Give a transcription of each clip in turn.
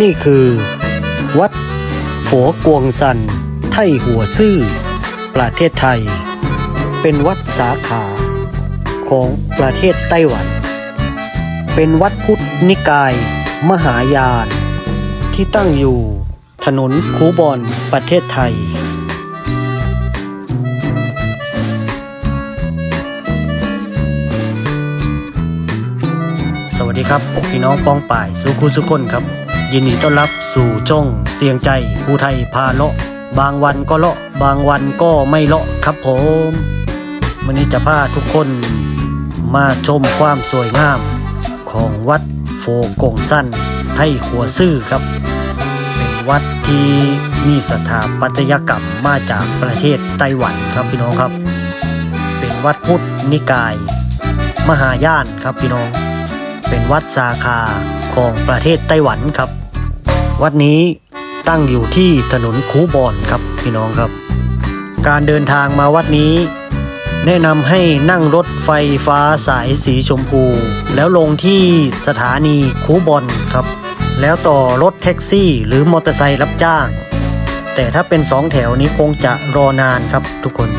นี่คือ วัดฝวกวงซัน ไทหัวซื่อ ประเทศไทย เป็นวัดสาขาของประเทศไต้หวัน เป็นวัดพุทธนิกาย มหายาน ที่ตั้งอยู่ถนนคูบอนประเทศไทย สวัสดีครับพี่น้องปองป่ายสุขุสุคนครับ ยินดีต้อนรับสู่ช่องเสียงใจผู้ไทยพาเลาะ บางวันก็เลาะ บางวันก็ไม่เลาะครับผมวันนี้จะพาทุกคนมาชมความสวยงามของวัดโฟกงสั้นไทยขัวซื่อครับ เป็นวัดที่มีสถาปัตยกรรมมาจากประเทศไต้หวันครับพี่น้องครับ เป็นวัดพุทธนิกาย มหายานครับพี่น้อง เป็นวัดสาขาของประเทศไต้หวันครับ วัดนี้ตั้งอยู่ที่ถนนคูบอนครับพี่น้องครับ การเดินทางมาวัดนี้ แนะนำให้นั่งรถไฟฟ้าสายสีชมพู แล้วลงที่สถานีคูบอนครับ แล้วต่อรถแท็กซี่ หรือมอเตอร์ไซค์รับจ้าง แต่ถ้าเป็นสองแถวนี้คงจะรอนานครับทุกคน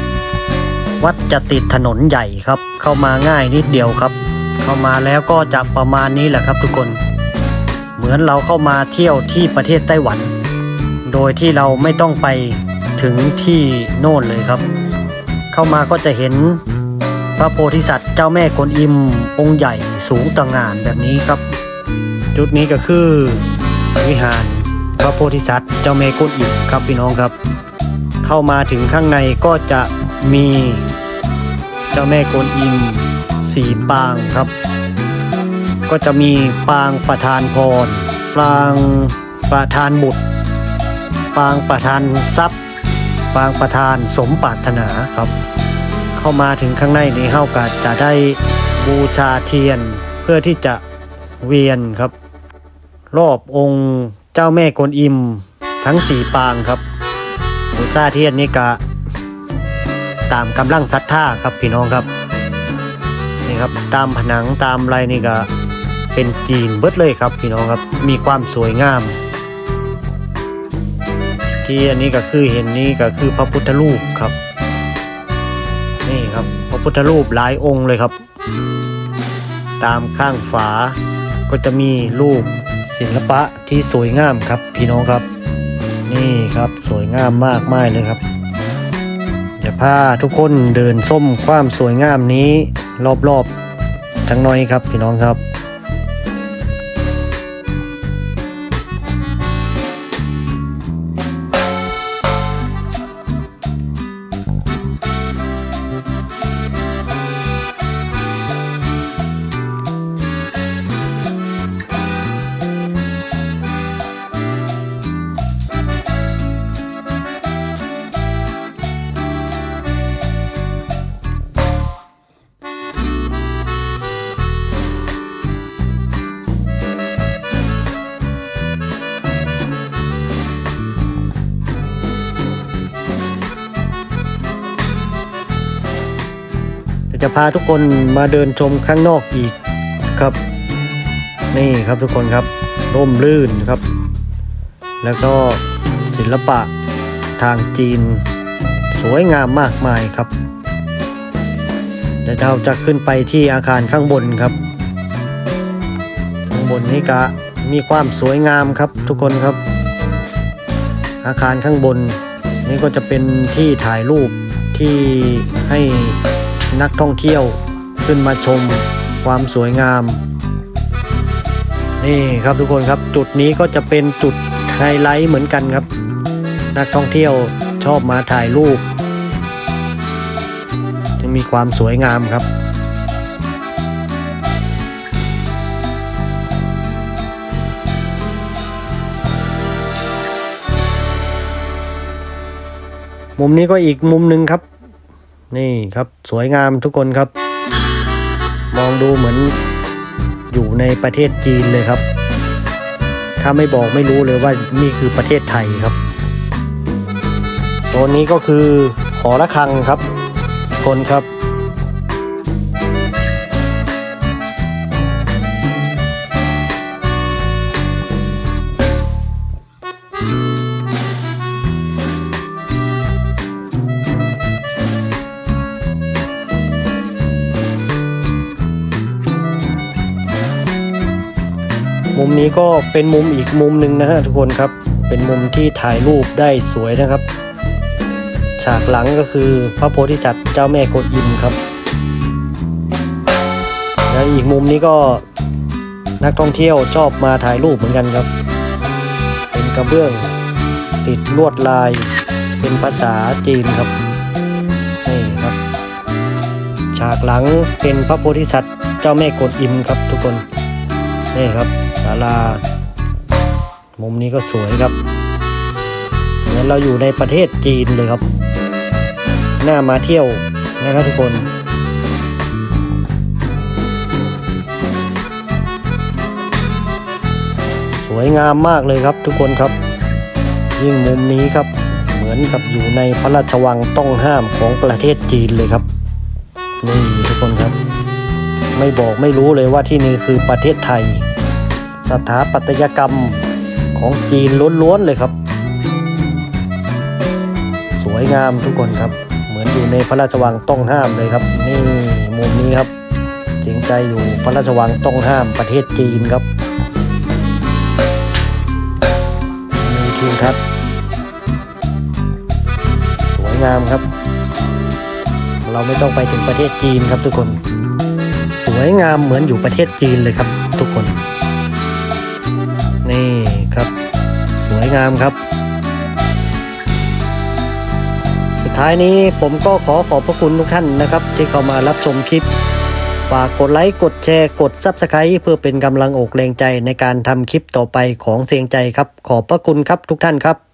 วัดจะติดถนนใหญ่ครับ เข้ามาง่ายนิดเดียวครับ เข้ามาแล้วก็จะประมาณนี้แหละครับทุกคน เหมือนเราเข้ามาเที่ยวที่ประเทศไต้หวัน โดยที่เราไม่ต้องไปถึงที่โน่นเลยครับ เข้ามาก็จะเห็นพระโพธิสัตว์เจ้าแม่กวนอิม องค์ใหญ่สูงต่างานแบบนี้ครับ จุดนี้ก็คือวิหารพระโพธิสัตว์เจ้าแม่กวนอิมครับพี่น้องครับ เข้ามาถึงข้างในก็จะมีเจ้าแม่กวนอิมสีปางครับ ก็จะมีปางประธานพร ปางประธานบุตร ปางประธานทรัพย์ ปางประธานสมปรารถนาครับ เข้ามาถึงข้างในนี้เฮาก็จะได้บูชาเทียนเพื่อที่จะเวียนครับ รอบองค์เจ้าแม่กวนอิมทั้งสี่ปางครับ บูชาเทียนนี่กะตามกำลังศรัทธาครับพี่น้องครับนี่ครับตามผนังตามอะไรนี่ก็ เป็นจีนเบิดเลยครับพี่น้องครับมีความสวยงาม ที่อันนี้ก็คือเห็นนี่ก็คือพระพุทธรูปครับ นี่ครับพระพุทธรูปหลายองค์เลยครับ ตามข้างฝาก็จะมีรูปศิลปะที่สวยงามครับพี่น้องครับ นี่ครับสวยงามมากมายเลยครับจะพาทุกคนเดินส้มความสวยงามนี้รอบๆจังน้อยครับพี่น้องครับ จะพาทุกคนมาเดินชมข้างนอกอีกครับ นี่ครับทุกคนครับร่มรื่นครับ แล้วก็ศิลปะทางจีน สวยงามมากมายครับเดี๋ยวเราจะขึ้นไปที่อาคารข้างบนครับ ข้างบนนี้ก็มีความสวยงามครับทุกคนครับ อาคารข้างบนนี่ก็จะเป็นที่ถ่ายรูปที่ให้ นักท่องเที่ยวขึ้นมาชมความสวยงาม นี่ครับทุกคนครับจุดนี้ก็จะเป็นจุดไฮไลท์เหมือนกันครับ นักท่องเที่ยวชอบมาถ่ายรูปจะมีความสวยงามครับมุมนี้ก็อีกมุมหนึ่งครับ นี่ครับสวยงามทุกคนครับ มองดูเหมือนอยู่ในประเทศจีนเลยครับ ถ้าไม่บอกไม่รู้เลยว่านี่คือประเทศไทยครับโซนนี้ก็คือหอระฆังครับคนครับ มนี้ก็เป็นมุมอีกมุมหนึ่งนะฮะทุกคนครับ เป็นมุมที่ถ่ายรูปได้สวยนะครับ ฉากหลังก็คือพระโพธิสัตว์เจ้าแม่กวนอิมครับ แล้วอีกมุมนี้ก็นักท่องเที่ยวชอบมาถ่ายรูปเหมือนกันครับ เป็นกระเบื้องติดลวดลาย เป็นภาษาจีนครับนี่ครับ ฉากหลังเป็นพระโพธิสัตว์เจ้าแม่กวนอิมครับทุกคน นี่ครับศาลา มุมนี้ก็สวยครับเหมือนเราอยู่ในประเทศจีนเลยครับ น่ามาเที่ยวนะครับทุกคนสวยงามมากเลยครับทุกคนครับ ยิ่งมุมนี้ครับ เหมือนกับอยู่ในพระราชวังต้องห้ามของประเทศจีนเลยครับ นี่ทุกคนครับ ไม่บอกไม่รู้เลยว่าที่นี่คือประเทศไทย สถาปัตยกรรมของจีนล้วนๆเลยครับ สวยงามทุกคนครับ เหมือนอยู่ในพระราชวังต้องห้ามเลยครับ นี่มุมนี้ครับเสียงใจอยู่พระราชวังต้องห้ามประเทศจีนครับมีทิวทัศน์สวยงามครับ เราไม่ต้องไปถึงประเทศจีนครับทุกคน วยงามเหมือนอยู่ประเทศจีนเลยครับ ทุกคน นี่ครับ สวยงามครับ สุดท้ายนี้ผมก็ขอขอบพระคุณทุกท่านนะครับ ที่เข้ามารับชมคลิป ฝากกดไลค์ กดแชร์ กด Subscribe เพื่อเป็นกำลังอกแรงใจในการทำคลิปต่อไปของเสียงใจครับ ขอบพระคุณครับทุกท่านครับ